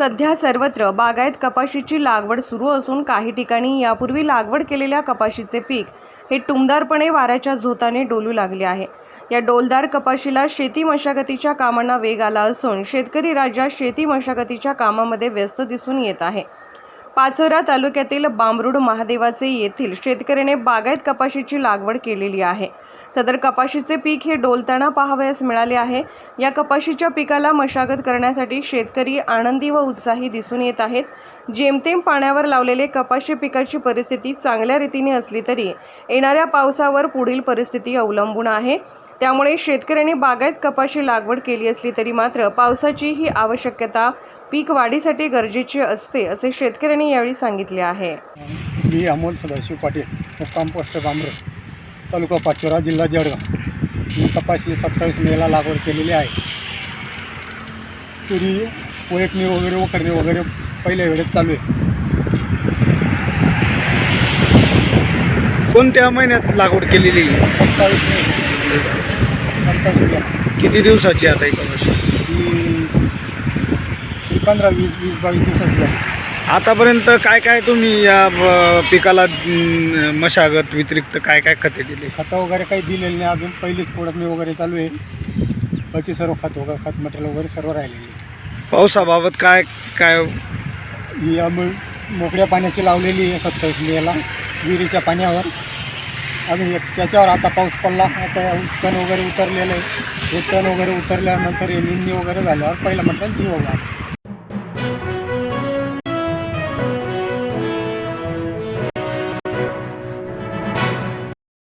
सध्या सर्वत्र बागायत कपाशीची लागवड सुरू असून काही ठिकाणी यापूर्वी लागवड केलेल्या कपाशीचे पीक हे टुमदारपणे वाऱ्याच्या झोताने डोलू लागले आहे. या डोलदार कपाशीला शेती मशागतीच्या कामांना वेग आला असून शेतकरी राज्यात शेती मशागतीच्या कामामध्ये व्यस्त दिसून येत आहे. पाचोरा तालुक्यातील बांबरुड महादेवाचे येथील शेतकऱ्याने बागायत कपाशीची लागवड केलेली आहे. सदर कपाशीचे पीक हे डोलताना पाहावयास मिळाले आहे. या कपाशीच्या पिकाला मशागत करण्यासाठी शेतकरी आनंदी व उत्साही दिसून येत आहेत. जेमतेम पाण्यावर लावलेले कपाशी पिकाची परिस्थिती चांगल्या रीतीने असली तरी येणाऱ्या पावसावर पुढील परिस्थिती अवलंबून आहे. त्यामुळे शेतकऱ्यांनी बागायत कपाशी लागवड केली असली तरी मात्र पावसाची ही आवश्यकता पीक वाढीसाठी गरजेची असते असे शेतकऱ्यांनी यावेळी सांगितले आहे. मी अमोल सदाशिव पाटील मुक्काम पोस्ट बांबरे तालुका पाचोरा जिल्हा जळगाव. मी कपाशी सत्तावीस मेला लागवड केलेली आहे. तुरी वैटणी वगैरे वखरणी वगैरे पहिल्या वेळेत चालू आहे. कोणत्या महिन्यात लागवड केलेली? सत्तावीस मे. सत्तावीस मेला किती दिवसाची आता ही? कपाशी ही पंधरा वीस वीस बावीस दिवसाची आहे. आतापर्यंत काय काय तुम्ही या ब- पिकाला अं, मशागत व्यतिरिक्त काय काय खते दिली? खतं वगैरे काही दिलेली नाही अजून. पहिलीच फोडणी वगैरे चालू आहे. बाकी सर्व खत वगैरे खत मटेरियल वगैरे सर्व राहिलेले पावसाबाबत काय काय? ही आम्ही मोकळ्या पाण्याची लावलेली आहे सत्तावीस मेला विहिरीच्या पाण्यावर. अजून एक त्याच्यावर आता पाऊस पडला. आता तण वगैरे उतरलेलं आहे. तण वगैरे उतरल्यानंतर हे निंदी वगैरे झाल्यावर पहिलं म्हटलं वगैरे